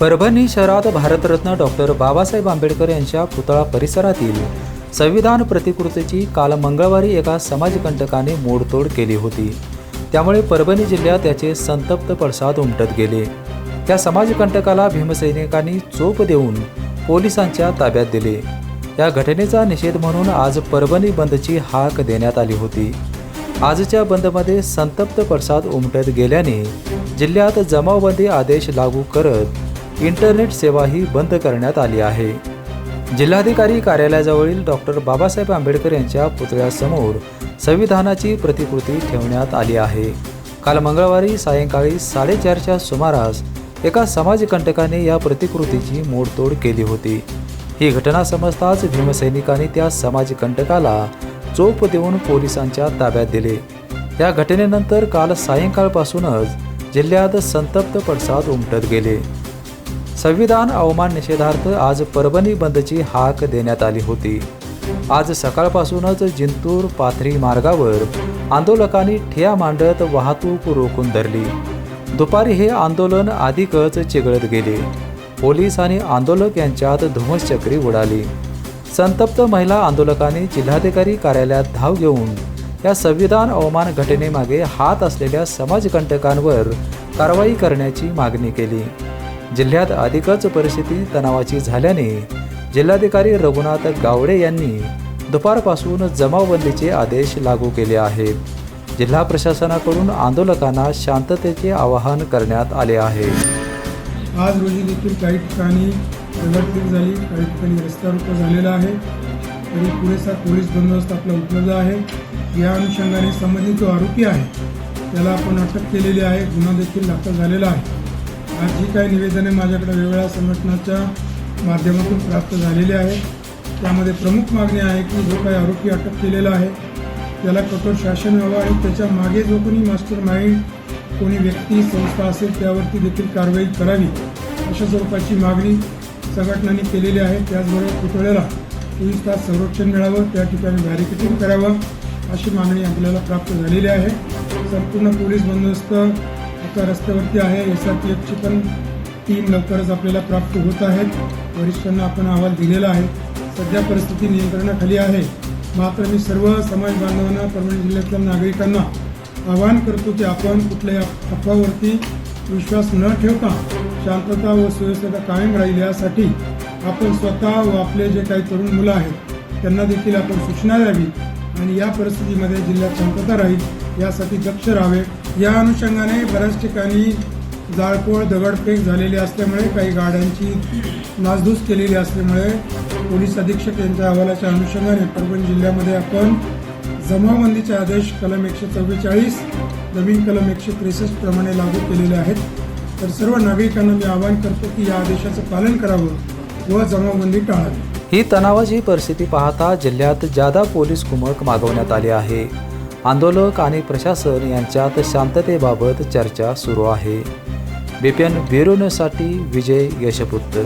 परभणी शहरात भारतरत्न डॉक्टर बाबासाहेब आंबेडकर यांच्या पुतळा परिसरातील संविधान प्रतिकृतीची काल मंगळवारी एका समाजकंटकाने मोडतोड केली होती. त्यामुळे परभणी जिल्ह्यात त्याचे संतप्त पडसाद उमटत गेले. त्या समाजकंटकाला भीमसैनिकांनी चोप देऊन पोलिसांच्या ताब्यात दिले. या घटनेचा निषेध म्हणून आज परभणी बंदची हाक देण्यात आली होती. आजच्या बंदमध्ये संतप्त पडसाद उमटत गेल्याने जिल्ह्यात जमावबंदी आदेश लागू करत इंटरनेट सेवाही बंद करण्यात आली आहे. जिल्हाधिकारी कार्यालयाजवळील डॉक्टर बाबासाहेब आंबेडकर यांच्या पुतळ्यासमोर संविधानाची प्रतिकृती ठेवण्यात आली आहे. काल मंगळवारी सायंकाळी साडेचारच्या सुमारास एका समाजकंटकाने या प्रतिकृतीची मोडतोड केली होती. ही घटना समजताच भीमसैनिकांनी त्या समाजकंटकाला चोप देऊन पोलिसांच्या ताब्यात दिले. या घटनेनंतर काल सायंकाळपासूनच जिल्ह्यात संतप्त पडसाद उमटत गेले. संविधान अवमान निषेधार्थ आज परभणी बंदची हाक देण्यात आली होती. आज सकाळपासूनच जिंतूर पाथरी मार्गावर आंदोलकांनी ठिया मांडत वाहतूक रोखून धरली. दुपारी हे आंदोलन अधिकच चिघळत गेले. पोलीस आणि आंदोलक यांच्यात धुमसचक्री उडाली. संतप्त महिला आंदोलकांनी जिल्हाधिकारी कार्यालयात धाव घेऊन या संविधान अवमान घटनेमागे हात असलेल्या समाजकंटकांवर कारवाई करण्याची मागणी केली. जिल्ह्यात अधिकच परिस्थिती तणावाची झाल्याने जिल्हाधिकारी रघुनाथ गावडे यांनी दुपारपासून जमावबंदीचे आदेश लागू केले आहेत. जिल्हा प्रशासनाकडून आंदोलकांना शांततेचे आवाहन करण्यात आले आहे. आज रोजी देखील काही ठिकाणी झाली काही ठिकाणी रस्ता झालेला आहे. तरी पुरेसा पोलीस बंदोबस्त आपला उपलब्ध आहे. या अनुषंगाने संबंधित जो आरोपी आहे त्याला आपण अटक केलेली आहे. गुन्हा देखील दाखल झालेला आहे. आज जी काही निवेदने माझ्याकडे वेगवेगळ्या संघटनाच्या माध्यमातून प्राप्त झालेली आहे त्यामध्ये प्रमुख मागणी आहे की जो काही आरोपी अटक केलेला आहे त्याला कठोर शासन व्हावं आणि त्याच्यामागे जो कोणी मास्टर माइंड कोणी व्यक्ती संस्था असेल त्यावरती देखील कारवाई करावी अशा स्वरूपाची मागणी संघटनांनी केलेली आहे. त्याचबरोबर पुतळ्याला चोवीस तास संरक्षण मिळावं त्या ठिकाणी बॅरिकेटिंग करावं अशी मागणी आपल्याला प्राप्त झालेली आहे. संपूर्ण पोलीस बंदोबस्त आता रस्त्यावरती आहे. एस आर पी एफची पण टीम लवकरच आपल्याला प्राप्त होत आहेत वरिष्ठांना आपण अहवाल दिलेला आहे. सध्या परिस्थिती नियंत्रणाखाली आहे. मात्र मी सर्व समाज बांधवांना परभणी जिल्ह्यातल्या नागरिकांना आवाहन करतो की आपण कुठल्याही अफवावरती विश्वास न ठेवता शांतता व सुव्यवस्था कायम राहील यासाठी आपण स्वतः व आपले जे काही तरुण मुलं आहेत त्यांना देखील आपण सूचना द्यावी. आणि या परिस्थितीमध्ये जिल्ह्यात शांतता राहील यासाठी दक्ष राहावे. या अनुषंगाने बऱ्याच ठिकाणी जाळपोळ दगडफेक झालेली असल्यामुळे काही गाड्यांची नासधूस केलेली असल्यामुळे पोलीस अधीक्षक यांच्या अहवालाच्या अनुषंगाने परभणी जिल्ह्यामध्ये आपण जमावबंदीचे आदेश कलम एकशे चव्वेचाळीस नवीन कलम एकशे त्रेसष्ट प्रमाणे लागू केलेले आहेत. तर सर्व नागरिकांना मी आवाहन करतो की या आदेशाचं पालन करावं व जमावबंदी टाळावी. ही तणावाची परिस्थिती पाहता जिल्ह्यात जादा पोलीस कुमक मागवण्यात आली आहे. आंदोलक आणि प्रशासन यांच्यात शांततेबाबत चर्चा सुरू आहे. बिपिन ब्युरो विजय यशपुत्र